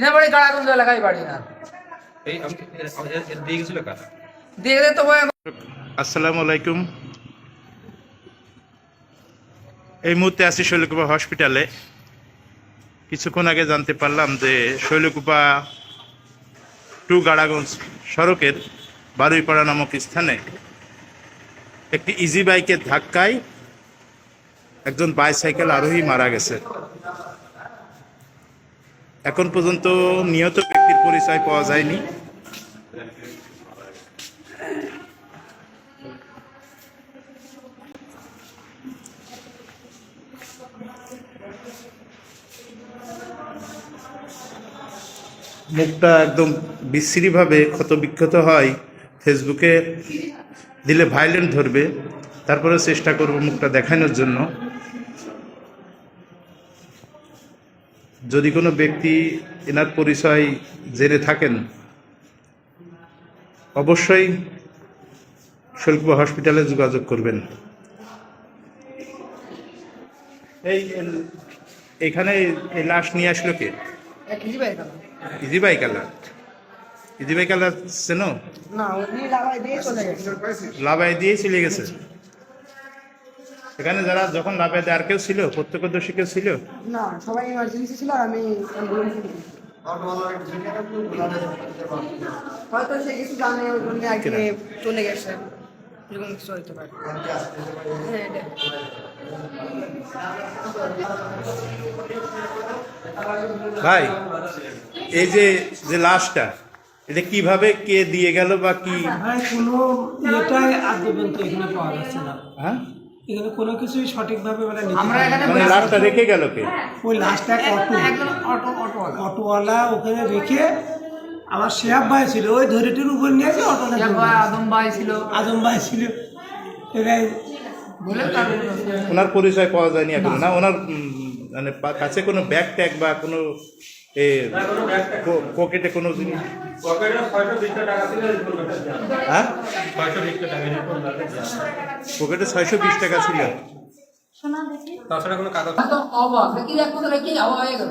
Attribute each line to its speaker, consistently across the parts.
Speaker 1: এনার বাড়ি কারাগঞ্জ এলাকায় বাড়ি না?
Speaker 2: এই দিয়ে গেছিল কারা?
Speaker 1: দেখলে তো
Speaker 3: আসসালামু আলাইকুম। এই মুহূর্তে আছি শৈলকুপা হসপিটালে। কিছুক্ষণ আগে জানতে পারলাম যে শৈলকুপা টু গাড়াগঞ্জ সড়কের বারুইপাড়া নামক স্থানে একটি ইজি বাইকের ধাক্কায় একজন বাইসাইকেল আরোহী মারা গেছে। এখন পর্যন্ত নিহত ব্যক্তির পরিচয় পাওয়া যায়নি। মুখটা একদম বিশ্রীভাবে ক্ষতবিক্ষত হয়। ফেসবুকে দিলে ভাইলেন্ট ধরবে। তারপরে চেষ্টা করব মুখটা দেখানোর জন্য। যদি কোনো ব্যক্তি এনার পরিচয় জেনে থাকেন অবশ্যই শিল্প হসপিটালে যোগাযোগ করবেন। এই এখানে এই লাশ নিয়ে আসলো কে?
Speaker 1: কিছু পাই কেন
Speaker 3: ইজি বাইক ইজি বাইক চেনো?
Speaker 1: না দিয়ে চলে গেছে।
Speaker 3: লাভাই দিয়ে চলে গেছে? এখানে যারা যখন লাভাই দেয় আর কেউ ছিল প্রত্যক্ষদর্শী কেউ ছিল?
Speaker 1: না সবাই ইমার্জেন্সি ছিল আর আমি হয়তো সে কিছু জানে ওই জন্য আগে চলে গেছে। এরকম কিছু হইতে পারে। হ্যাঁ,
Speaker 3: ভাই এই যে যে লাশটা এটা কীভাবে কে দিয়ে গেল বা কি?
Speaker 4: ভাই কোনো এটাই আজ পর্যন্ত এখানে পাওয়া যাচ্ছে না।
Speaker 3: হ্যাঁ?
Speaker 4: এখানে কোনো কিছুই সঠিকভাবে মানে
Speaker 1: আমরা এখানে
Speaker 3: মানে লাশটা রেখে গেল কে?
Speaker 4: ওই লাস্টটা অটো
Speaker 1: অটো অটোওয়ালা
Speaker 4: অটোওয়ালা ওখানে রেখে আমার শেয়াব ভাই ছিল ওই ধরিটির উপর নিয়েছে অটোটা
Speaker 1: ইয়া ভাই, আদম ভাই ছিল।
Speaker 4: আজম ভাই ছিল। এরাই
Speaker 1: বলে
Speaker 3: ওনার পরিচয় পাওয়া যায়নি এখন না। ওনার মানে কাছে কোনো ব্যাগ ট্যাগ বা কোনো এ পকেটে কোনো জিনিস হ্যাঁ পকেটে ছয়শো বিশ টাকা ছিল
Speaker 2: তাছাড়া কোনো কাগজ
Speaker 1: তো অবাক কি এক কথা কি আওয়া হয়ে গেল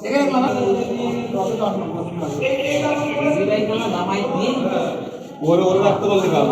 Speaker 1: এখানে আমার-
Speaker 5: ওরে ওরে রাখতে বলতে পারব